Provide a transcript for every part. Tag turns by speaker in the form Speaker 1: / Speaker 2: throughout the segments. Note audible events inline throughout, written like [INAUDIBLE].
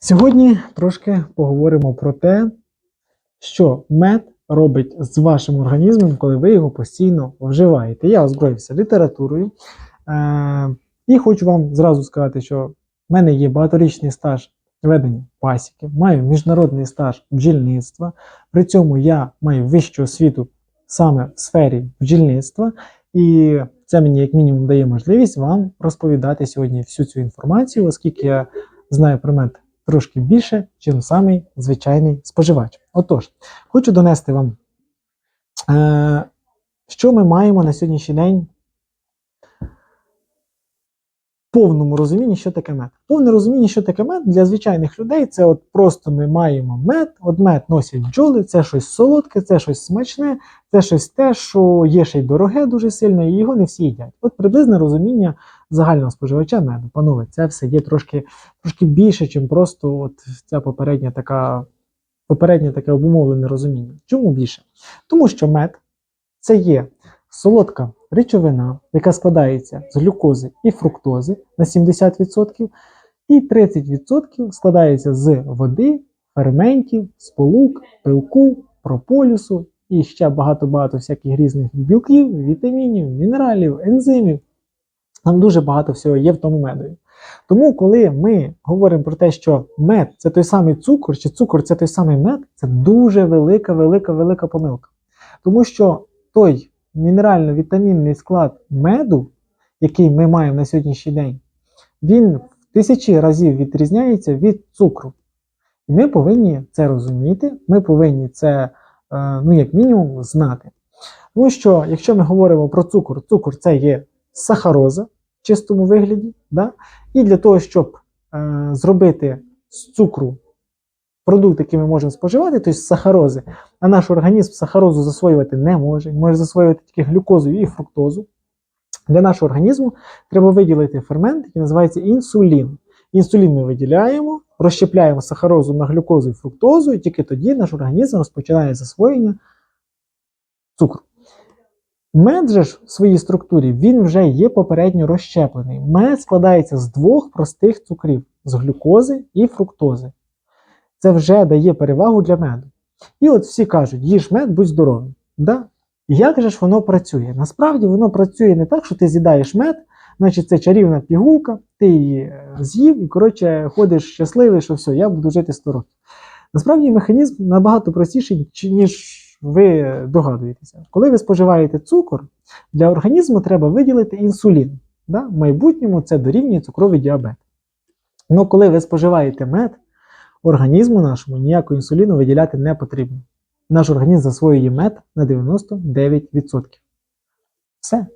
Speaker 1: Сьогодні трошки поговоримо про те, що мед робить з вашим організмом, коли ви його постійно вживаєте. Я озброївся літературою е- і хочу вам зразу сказати, що в мене є багаторічний стаж ведення пасіки, маю міжнародний стаж бджільництва. При цьому я маю вищу освіту саме в сфері бджільництва, і це мені, як мінімум, дає можливість вам розповідати сьогодні всю цю інформацію, оскільки я знаю про мед трошки більше, чим самий звичайний споживач. Отож, хочу донести вам, е, що ми маємо на сьогоднішній день в повному розумінні, що таке мед. Повне розуміння, що таке мед для звичайних людей це от просто ми маємо мед, от мед носять бджоли, це щось солодке, це щось смачне, це щось те, що є ще й дороге дуже сильно, і його не всі їдять. От приблизне розуміння загального споживача меду. Панове, це все є трошки трошки більше, ніж просто от ця попередня така, попереднє таке обумовлене розуміння. Чому більше? Тому що мед це є солодка речовина, яка складається з глюкози і фруктози на 70%, і 30% складається з води, ферментів, сполук, пилку, прополісу і ще багато-багато всяких різних білків, вітамінів, мінералів, ензимів. Там дуже багато всього є в тому медові. Тому, коли ми говоримо про те, що мед це той самий цукор, чи цукор це той самий мед, це дуже велика, велика, велика помилка. Тому що той мінерально-вітамінний склад меду, який ми маємо на сьогоднішній день, він в тисячі разів відрізняється від цукру. І ми повинні це розуміти, ми повинні це, е, ну, як мінімум, знати. Тому що, якщо ми говоримо про цукор, цукор це є сахароза в чистому вигляді. Да? І для того, щоб е, зробити з цукру продукт, який ми можемо споживати, тобто сахарози, а наш організм сахарозу засвоювати не може, може засвоювати тільки глюкозу і фруктозу. Для нашого організму треба виділити фермент, який називається інсулін. Інсулін ми виділяємо, розщепляємо сахарозу на глюкозу і фруктозу, і тільки тоді наш організм розпочинає засвоєння цукру. Мед же ж в своїй структурі він вже є попередньо розщеплений. Мед складається з двох простих цукрів з глюкози і фруктози. Це вже дає перевагу для меду. І от всі кажуть, їж мед, будь здоровий. Да? Як же ж воно працює? Насправді воно працює не так, що ти з'їдаєш мед, значить це чарівна пігулка, ти її е, з'їв і, коротше, ходиш щасливий, що все, я буду жити 100 років. Насправді механізм набагато простіший, ніж ви догадуєтеся. Коли ви споживаєте цукор, для організму треба виділити інсулін. Да? В майбутньому це дорівнює цукровий діабет. Ну, коли ви споживаєте мед, організму нашому ніякого інсуліну виділяти не потрібно. Наш організм засвоює мед на 99%. Все.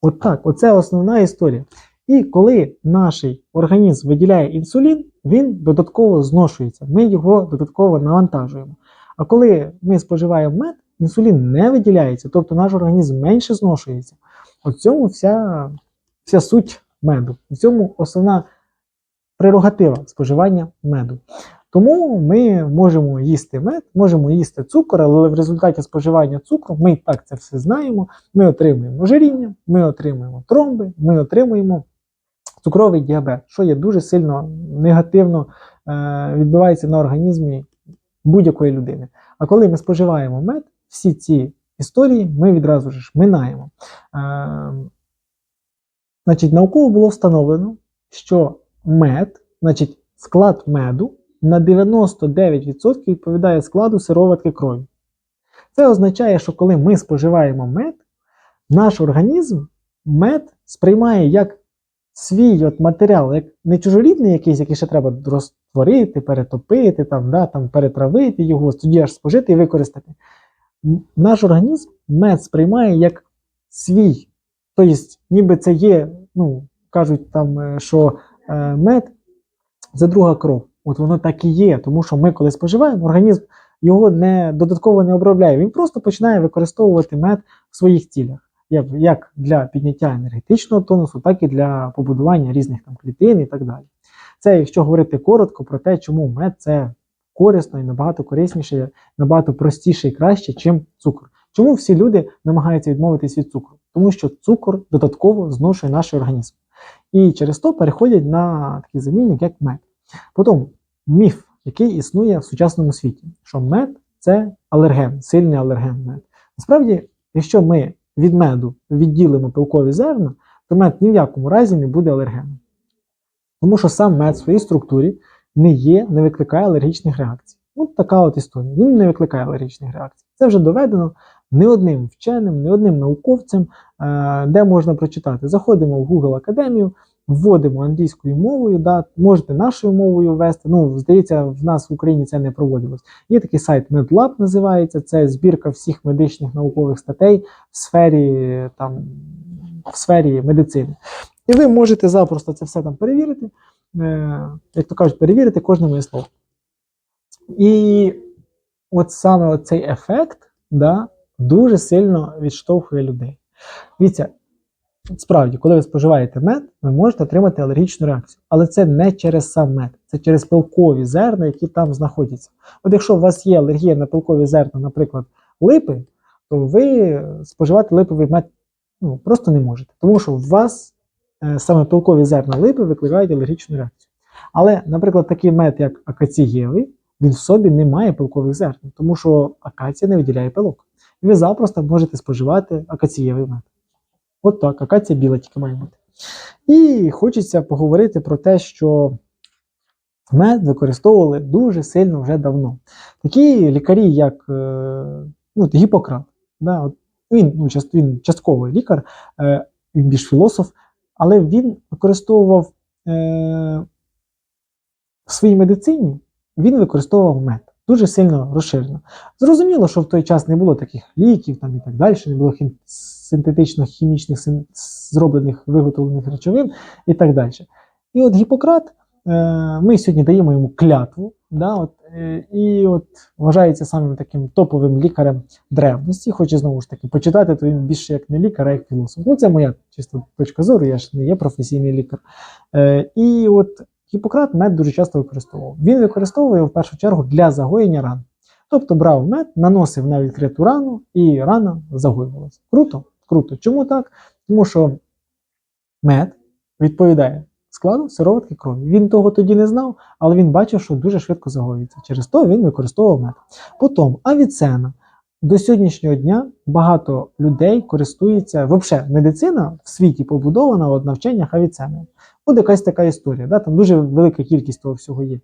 Speaker 1: От оце основна історія. І коли наш організм виділяє інсулін, він додатково зношується. Ми його додатково навантажуємо. А коли ми споживаємо мед, інсулін не виділяється, тобто наш організм менше зношується. В цьому вся, вся суть меду. В цьому основна прерогатива споживання меду. Тому ми можемо їсти мед, можемо їсти цукор, але в результаті споживання цукру ми так це все знаємо. Ми отримуємо ожиріння, ми отримуємо тромби, ми отримуємо цукровий діабет, що є дуже сильно негативно е, відбувається на організмі будь-якої людини. А коли ми споживаємо мед, всі ці історії ми відразу ж минаємо. Е, значить, Науково було встановлено, що мед, значить, склад меду на 99% відповідає складу сироватки крові. Це означає, що коли ми споживаємо мед, наш організм мед сприймає як свій от матеріал, як не чужорідний якийсь, який ще треба розтворити, перетопити, там, да, там, перетравити його, тоді аж спожити і використати. Наш організм мед сприймає як свій. Тобто, ніби це є, ну, кажуть, там, е, що е, мед це друга кров. От воно так і є, тому що ми, коли споживаємо, організм його не додатково не обробляє. Він просто починає використовувати мед в своїх цілях як для підняття енергетичного тонусу, так і для побудування різних там клітин і так далі. Це, якщо говорити коротко про те, чому мед це корисно і набагато корисніше, набагато простіше і краще, ніж цукор. Чому всі люди намагаються відмовитись від цукру? Тому що цукор додатково зношує наш організм. І через то переходять на такий замінник, як мед. Потім міф, який існує в сучасному світі, що мед це алерген, сильний алерген мед. Насправді, якщо ми від меду відділимо пилкові зерна, то мед ні в якому разі не буде алергеном. Тому що сам мед в своїй структурі не є, не викликає алергічних реакцій. От така от історія. Він не викликає алергічних реакцій. Це вже доведено не одним вченим, не одним науковцем, е, де можна прочитати. Заходимо в Google Академію, вводимо англійською мовою, да, можете нашою мовою ввести. Ну, здається, в нас в Україні це не проводилось. Є такий сайт MedLab, називається. Це збірка всіх медичних наукових статей в сфері, там, в сфері медицини. І ви можете запросто це все там перевірити, е, як то кажуть, перевірити кожне моє слово. І от саме цей ефект да, дуже сильно відштовхує людей. Дивіться, справді, коли ви споживаєте мед, ви можете отримати алергічну реакцію. Але це не через сам мед, це через пилкові зерна, які там знаходяться. От якщо у вас є алергія на пилкові зерна, наприклад, липи, то ви споживати липовий мед ну, просто не можете. Тому що у вас е, саме пилкові зерна липи викликають алергічну реакцію. Але, наприклад, такий мед, як акацієвий, він в собі не має пилкових зерн, тому що акація не виділяє пилок. І ви запросто можете споживати акацієвий мед. От так, акація біла тільки має бути. І хочеться поговорити про те, що мед використовували дуже сильно вже давно. Такі лікарі, як е, ну, Гіппократ, да, от він, ну, він частково лікар, е, він більш філософ, але він використовував е, в своїй медицині він використовував мед дуже сильно розширено. Зрозуміло, що в той час не було таких ліків там і так далі, не було хім... синтетично-хімічних син... зроблених виготовлених речовин і так далі. І от Гіппократ, е, ми сьогодні даємо йому клятву, да, от, е, і от вважається самим таким топовим лікарем древності. Хочу знову ж таки почитати, то він більше як не лікар, а як філософ. Ну, це моя чисто точка зору, я ж не є професійний лікар. Е, І от Гіппократ мед дуже часто використовував. Він використовував його в першу чергу для загоєння ран. Тобто брав мед, наносив на відкриту рану, і рана загоювалася. Круто? Круто. Чому так? Тому що мед відповідає складу сироватки крові. Він того тоді не знав, але він бачив, що дуже швидко загоюється. Через то він використовував мед. Потім авіцена. До сьогоднішнього дня багато людей користуються, взагалі, медицина в світі побудована от навчаннях авіценою. От якась така історія, да? там дуже велика кількість того всього є.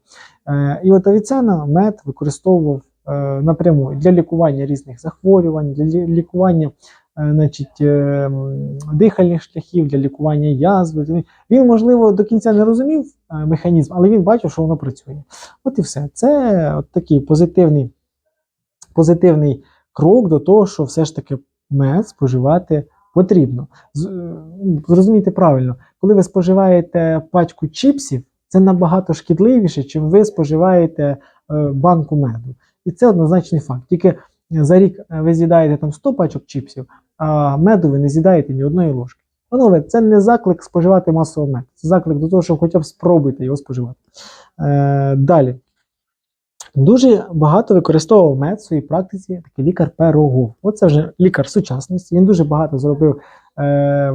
Speaker 1: Е, І от авіцена мед використовував е, напряму для лікування різних захворювань, для лікування значить, е, дихальних шляхів, для лікування язви. Він, можливо, до кінця не розумів е, механізм, але він бачив, що воно працює. От і все. Це от такий позитивний, позитивний крок до того, що все ж таки мед споживати потрібно. Е, Зрозумійте правильно, коли ви споживаєте пачку чіпсів, це набагато шкідливіше, чим ви споживаєте е, банку меду. І це однозначний факт. Тільки за рік е, ви з'їдаєте там 100 пачок чіпсів, а меду ви не з'їдаєте ні одної ложки. Панове, це не заклик споживати масово мед. Це заклик до того, що хоча б спробуйте його споживати. Е, далі. Дуже багато використовував мед в своїй практиці такий лікар Пирогов. Оце вже лікар сучасності. Він дуже багато зробив е,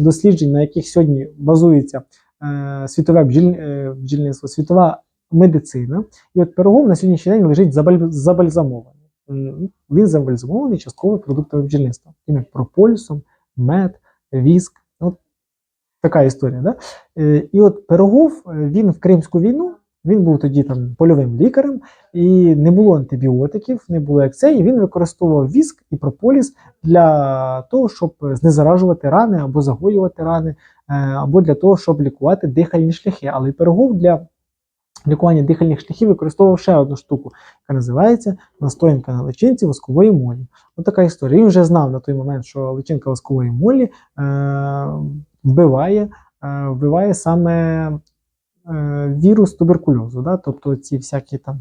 Speaker 1: досліджень, на яких сьогодні базується е, світове е, бджільництво, світова медицина. І от Пирогов на сьогоднішній день лежить забаль- забальзамований. Він забальзамований частково продуктами бджільництва. Таким як прополісом, мед, віск. От така історія. Да? Е, І от Пирогов, е, він в Кримську війну. Він був тоді там польовим лікарем, і не було антибіотиків, не було як це. І він використовував віск і прополіс для того, щоб знезаражувати рани або загоювати рани, е, або для того, щоб лікувати дихальні шляхи. Але Пирогов для лікування дихальних шляхів використовував ще одну штуку, яка називається настоянка на личинці воскової молі. Ось така історія. Він вже знав на той момент, що личинка воскової молі е, вбиває, е, вбиває саме е, вірус туберкульозу, да? тобто ці всякі там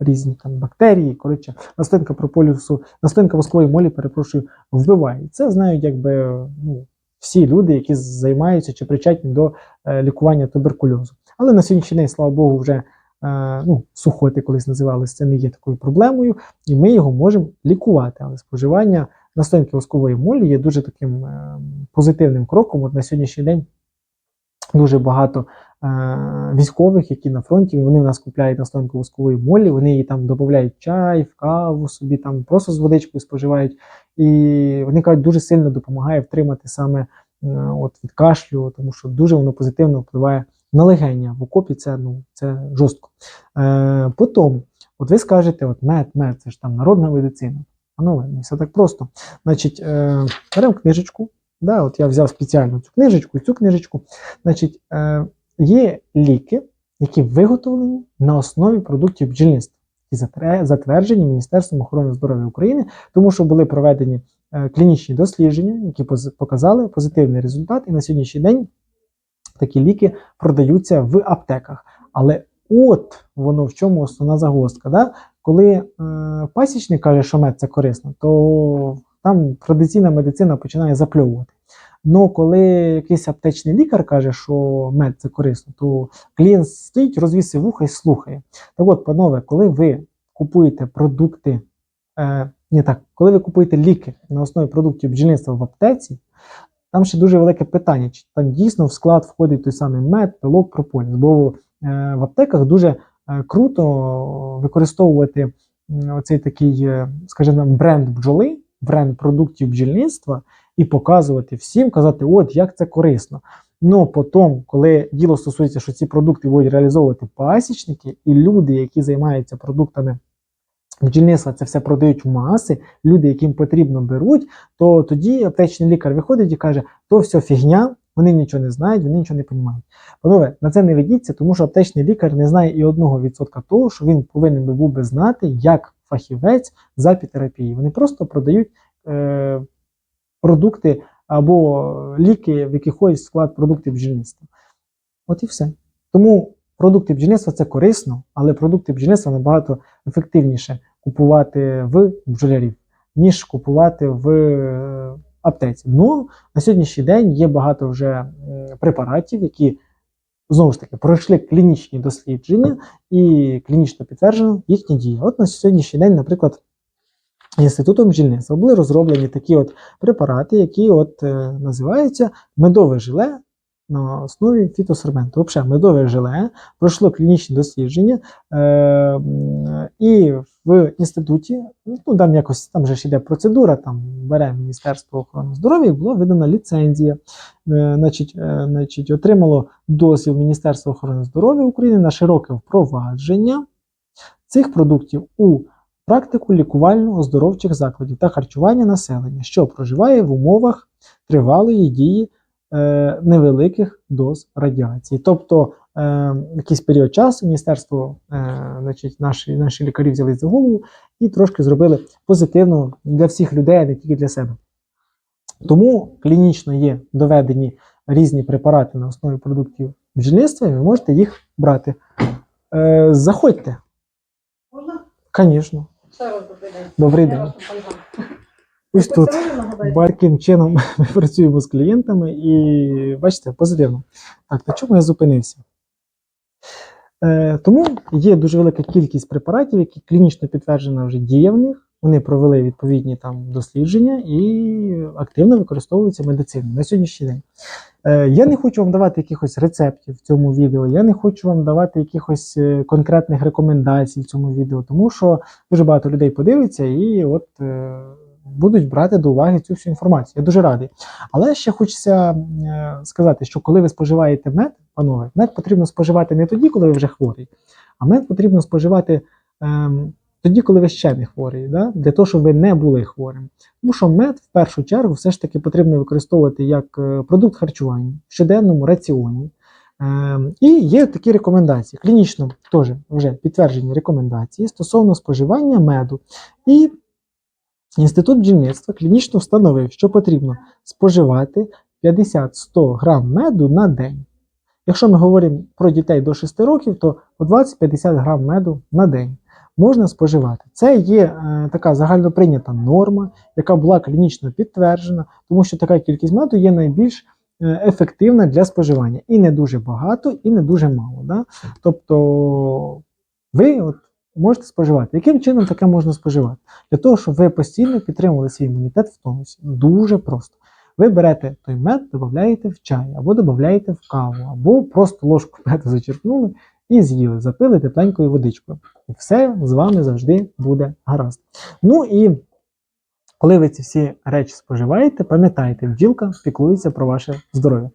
Speaker 1: різні там бактерії, коротше, настоянка прополісу, настоянка воскової молі, перепрошую, вбиває. Це знають якби ну, всі люди, які займаються чи причетні до е, лікування туберкульозу. Але на сьогоднішній день, слава Богу, вже е, ну, сухоти колись називалися, це не є такою проблемою, і ми його можемо лікувати. Але споживання настоянки воскової молі є дуже таким е, позитивним кроком. От на сьогоднішній день дуже багато е, військових, які на фронті, вони в нас купляють настоянку воскової молі, вони її там додають чай, в каву собі, там просто з водичкою споживають. І вони кажуть, дуже сильно допомагає втримати саме от від кашлю, тому що дуже воно позитивно впливає на легення. В окопі це, ну, це жорстко. Е, потім, от ви скажете, от мед, мед, це ж там народна медицина. А ну, не все так просто. Значить, е, беремо книжечку. Да, от я взяв спеціально цю книжечку і цю книжечку. Значить, е, є ліки, які виготовлені на основі продуктів бджільництва, затре- затверджені Міністерством охорони здоров'я України, тому що були проведені е, клінічні дослідження, які показали позитивний результат, і на сьогоднішній день такі ліки продаються в аптеках. Але от воно в чому основна загвоздка. Да? Коли е, пасічник каже, що мед це корисно, то там традиційна медицина починає запльовувати. Ну, коли якийсь аптечний лікар каже, що мед це корисно, то клієнт стоїть, розвісив вуха і слухає. Так от, панове, коли ви купуєте продукти, е, не так, коли ви купуєте ліки на основі продуктів бджільництва в аптеці, там ще дуже велике питання, чи там дійсно в склад входить той самий мед, пилок, прополіс. Бо е, в аптеках дуже е, круто використовувати оцей такий, е, скажімо, бренд бджоли, бренд продуктів бджільництва і показувати всім, казати, от як це корисно. Ну потім, коли діло стосується, що ці продукти будуть реалізовувати пасічники, і люди, які займаються продуктами бджільництва, це все продають в маси, люди, яким потрібно беруть, то тоді аптечний лікар виходить і каже, то все фігня, вони нічого не знають, вони нічого не розуміють. Панове, на це не ведіться, тому що аптечний лікар не знає і одного відсотка того, що він повинен би був би знати, як фахівець з апітерапії. Вони просто продають е, продукти або ліки, в які входять в склад продуктів бджільництва. От і все. Тому продукти бджільництва це корисно, але продукти бджільництва набагато ефективніше купувати в бджолярів, ніж купувати в е, аптеці. Ну, на сьогоднішній день є багато вже препаратів, які знову ж таки пройшли клінічні дослідження і клінічно підтверджено їхня дія. От на сьогоднішній день, наприклад, інститутом бджільництва були розроблені такі от препарати, які от е, називаються медове желе на основі фітосорбенту. Взагалі, медове желе пройшло клінічні дослідження, е, і в інституті, ну там якось там же ж іде процедура, там бере Міністерство охорони здоров'я, була видана ліцензія. Е, значить, е, значить, отримало дозвіл Міністерства охорони здоров'я України на широке впровадження цих продуктів у практику лікувально-оздоровчих закладів та харчування населення, що проживає в умовах тривалої дії невеликих доз радіації. Тобто е, якийсь період часу міністерство, е, значить, наші, наші лікарі взяли за голову і трошки зробили позитивно для всіх людей, а не тільки для себе. Тому клінічно є доведені різні препарати на основі продуктів бджільництва, і ви можете їх брати. Е, заходьте,
Speaker 2: Можна?
Speaker 1: звісно.
Speaker 2: Добрий день.
Speaker 1: Добрий день. Ось тут. Таким чином [LAUGHS] ми працюємо з клієнтами і бачите, позитивно. Так, на чому я зупинився? Е, тому є дуже велика кількість препаратів, які клінічно підтверджена вже дія в них. Вони провели відповідні там дослідження і активно використовуються в медицині на сьогоднішній день. Е, я не хочу вам давати якихось рецептів в цьому відео, я не хочу вам давати якихось е, конкретних рекомендацій в цьому відео, тому що дуже багато людей подивиться і от е, будуть брати до уваги цю всю інформацію. Я дуже радий. Але ще хочеться е, сказати, що коли ви споживаєте мед, панове, мед потрібно споживати не тоді, коли ви вже хворий, а мед потрібно споживати ем, тоді, коли ви ще не хворий, да? для того, щоб ви не були хворим. Тому що мед в першу чергу все ж таки потрібно використовувати як е, продукт харчування в щоденному раціоні. Ем, і є такі рекомендації. Клінічно теж вже підтверджені рекомендації стосовно споживання меду. І Інститут бджільництва клінічно встановив, що потрібно споживати 50-100 грам меду на день. Якщо ми говоримо про дітей до 6 років, то по 20-50 грам меду на день можна споживати. Це є е, така загальноприйнята норма, яка була клінічно підтверджена, тому що така кількість меду є найбільш е, ефективна для споживання. І не дуже багато, і не дуже мало. Да? Тобто ви от можете споживати. Яким чином таке можна споживати? Для того, щоб ви постійно підтримували свій імунітет в тонусі. Дуже просто. ви берете той мед, додаєте в чай, або додаєте в каву, або просто ложку [LAUGHS] меду зачерпнули і з'їли, запили тепленькою водичкою. І все з вами завжди буде гаразд. Ну і коли ви ці всі речі споживаєте, пам'ятайте, бджілка піклується про ваше здоров'я.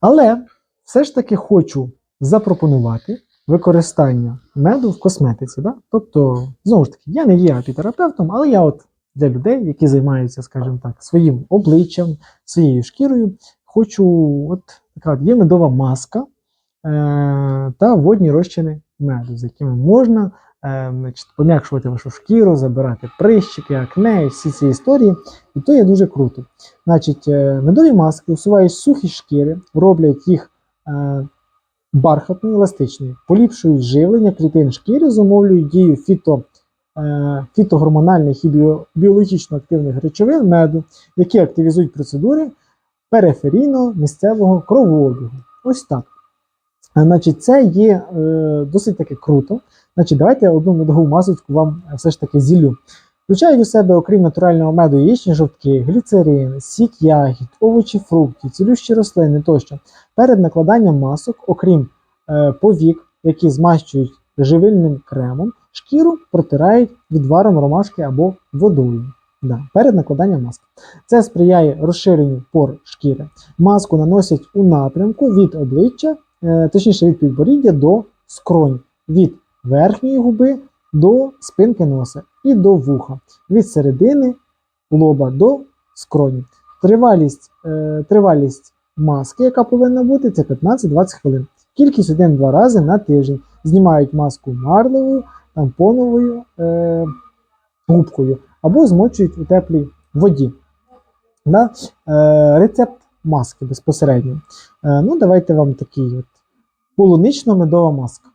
Speaker 1: Але все ж таки хочу запропонувати використання меду в косметиці. Да? Тобто, знову ж таки, я не є апітерапевтом, але я от для людей, які займаються, скажімо так, своїм обличчям, своєю шкірою, хочу, от така є медова маска е- та водні розчини меду, з якими можна е, значить, пом'якшувати вашу шкіру, забирати прищики, акне всі ці історії. І то є дуже круто. Значить, е, медові маски усувають сухі шкіри, роблять їх е, бархатною, еластичною, поліпшують живлення клітин шкіри, зумовлюють дію фіто, е, фітогормональних і біологічно активних речовин меду, які активізують процедури периферійного місцевого кровообігу. Ось так. Е, Значить, це є е, досить таки круто. Значить, давайте я одну медову масочку вам е, все ж таки зіллю. Включають у себе, окрім натурального меду, яєчні жовтки, гліцерин, сік ягід, овочі, фрукти, цілющі рослини тощо. Перед накладанням масок, окрім е, повік, які змащують живильним кремом, шкіру протирають відваром ромашки або водою. Да, перед накладанням маски. Це сприяє розширенню пор шкіри. Маску наносять у напрямку від обличчя, е, точніше від підборіддя до скронь, від верхньої губи до спинки носа і до вуха, від середини лоба до скроні. Тривалість, е, тривалість маски, яка повинна бути, це 15-20 хвилин. Кількість 1-2 рази на тиждень. Знімають маску марлевою, тампоновою е, губкою або змочують у теплій воді. Да? Е, рецепт маски безпосередньо. Е, ну, давайте вам такий от полунично-медова маска.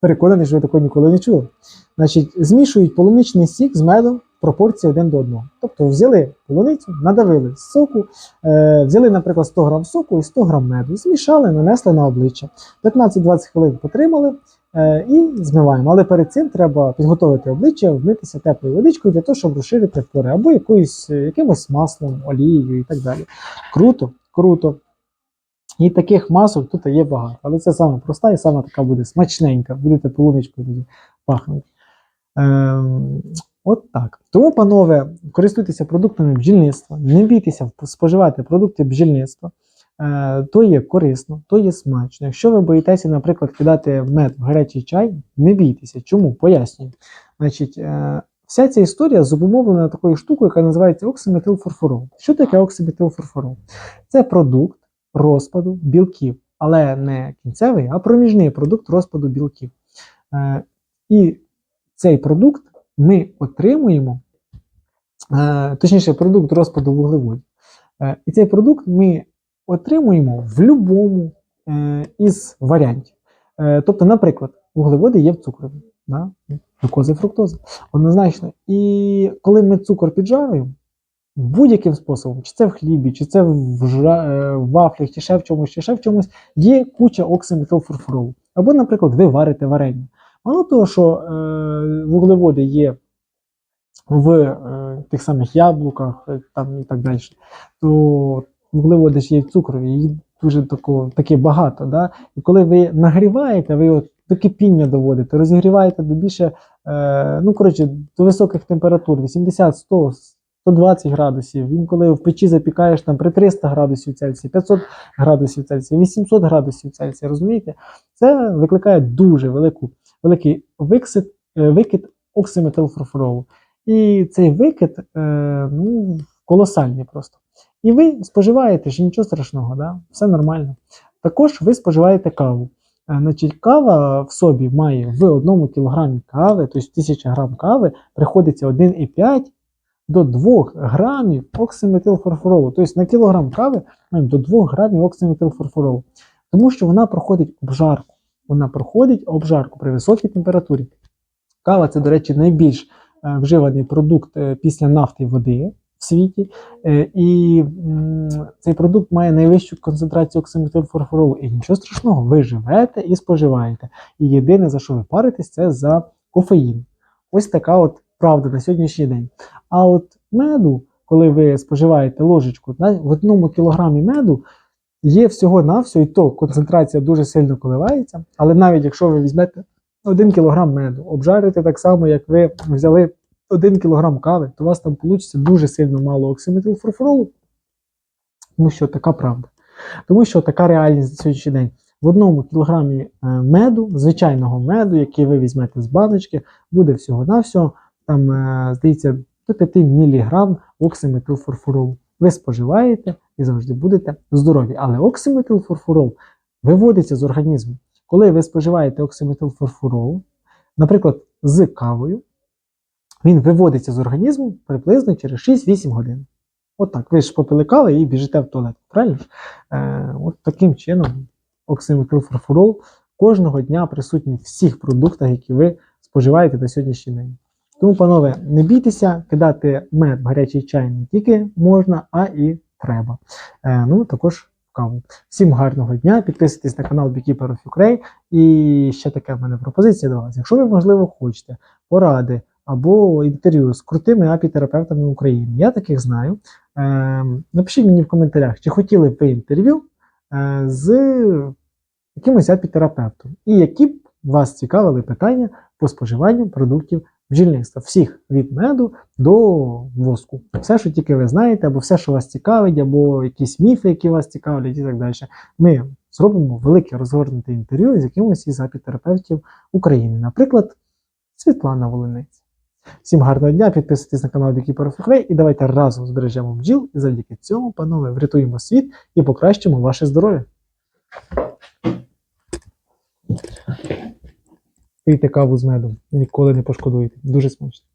Speaker 1: Переконаний, що ви такого ніколи не чули. Значить, змішують полуничний сік з медом пропорції один до одного. Тобто взяли полуницю, надавили соку, е, взяли, наприклад, 100 грам соку і 100 грам меду, змішали, нанесли на обличчя. 15-20 хвилин потримали е, і змиваємо. Але перед цим треба підготувати обличчя, вмитися теплою водичкою для того, щоб розширити пори, або якоюсь, е, якимось маслом, олією і так далі. Круто, круто. І таких масок тут є багато. Але це саме проста і саме така буде смачненька. Будете полуничкою тоді пахнути. Ем, от так. Тому, панове, користуйтеся продуктами бджільництва, не бійтеся споживати продукти бджільництва. Е, то є корисно, то є смачно. Якщо ви боїтеся, наприклад, кидати мед в гарячий чай, не бійтеся. Чому? Пояснюю. Значить, е, вся ця історія зумовлена такою штукою, яка називається оксиметилфорфурол. Що таке оксиметилфорфурол? Це продукт розпаду білків, але не кінцевий, а проміжний продукт розпаду білків. Е, і цей продукт ми отримуємо, е, точніше, продукт розпаду вуглеводів. Е, і цей продукт ми отримуємо в будь-якому із варіантів. Тобто, наприклад, вуглеводи є в цукрові, да? глюкоза фруктоза, однозначно. І коли ми цукор піджарюємо, будь-яким способом, чи це в хлібі, чи це в, жа, е, в вафлях, чи ще в чомусь, чи ще в чомусь, є куча оксиметилфурфуролу. Або, наприклад, ви варите варення. Мало того, що е, вуглеводи є в е, тих самих яблуках е, там, і так далі, то вуглеводи ж є в цукрові, їх дуже тако, таки багато. Да? І коли ви нагріваєте, ви от до кипіння доводите, розігріваєте до більше, е, ну коротше, до високих температур, 80, 100, 120 градусів. Він коли в печі запікаєш там при 300 градусів Цельсія, 500 градусів Цельсія, 800 градусів Цельсія, розумієте? Це викликає дуже велику, великий виксит, е, викид оксиметилфурфуролу. І цей викид е, ну, колосальний просто. І ви споживаєте ж нічого страшного, да? все нормально. Також ви споживаєте каву. Е, Значить, кава в собі має в одному кілограмі кави, тобто 1000 грам кави, приходиться 1,5 до 2 грамів оксиметилфурфуролу. Тобто на кілограм кави маємо до 2 грамів оксиметилфурфуролу. Тому що вона проходить обжарку. Вона проходить обжарку при високій температурі. Кава це, до речі, найбільш е, вживаний продукт е, після нафти і води в світі. Е, І цей продукт має найвищу концентрацію оксиметилфурфуролу. І нічого страшного, ви живете і споживаєте. І єдине, за що ви паритесь, це за кофеїн. Ось така от правда на сьогоднішній день. А от меду коли ви споживаєте ложечку, в одному кілограмі меду є всього-навсього, і то концентрація дуже сильно коливається. Але навіть якщо ви візьмете 1 кілограм меду, обжарите так само, як ви взяли 1 кілограм кави, то у вас там вийде дуже сильно мало оксиметилфурфуролу, тому що така правда. Тому що така реальність на сьогоднішній день. В одному кілограмі е, меду, звичайного меду, який ви візьмете з баночки, буде всього-навсього, там, е, здається, до 5 мг оксиметилфурфуролу. Ви споживаєте і завжди будете здорові. Але оксиметилфурфурол виводиться з організму. Коли ви споживаєте оксиметилфурфурол, наприклад, з кавою, він виводиться з організму приблизно через 6-8 годин. От ви ж попили кави і біжите в туалет. Правильно? ж? Е, от таким чином оксиметилфурфурол кожного дня присутній в всіх продуктах, які ви споживаєте на сьогоднішній день. Тому, панове, не бійтеся, кидати мед в гарячий чай не тільки можна, а і треба. Е, ну, також в каву. Всім гарного дня, підписуйтесь на канал Beekeeper of Ukraine. І ще така в мене пропозиція до вас. Якщо ви, можливо, хочете поради або інтерв'ю з крутими апітерапевтами України, я таких знаю. Е, напишіть мені в коментарях, чи хотіли б ви інтерв'ю е, з якимось апітерапевтом, і які б вас цікавили питання по споживанню продуктів бджільництва. Всіх від меду до воску. Все, що тільки ви знаєте, або все, що вас цікавить, або якісь міфи, які вас цікавлять, і так далі. Ми зробимо велике розгорнуте інтерв'ю з якимось із апітерапевтів України. Наприклад, Світлана Волинець. Всім гарного дня, підписуйтесь на канал Вікіпер Фухрей і давайте разом збережемо бджіл і завдяки цьому, панове, врятуємо світ і покращимо ваше здоров'я. Пийте каву з медом, ніколи не пошкодуєте. Дуже смачно.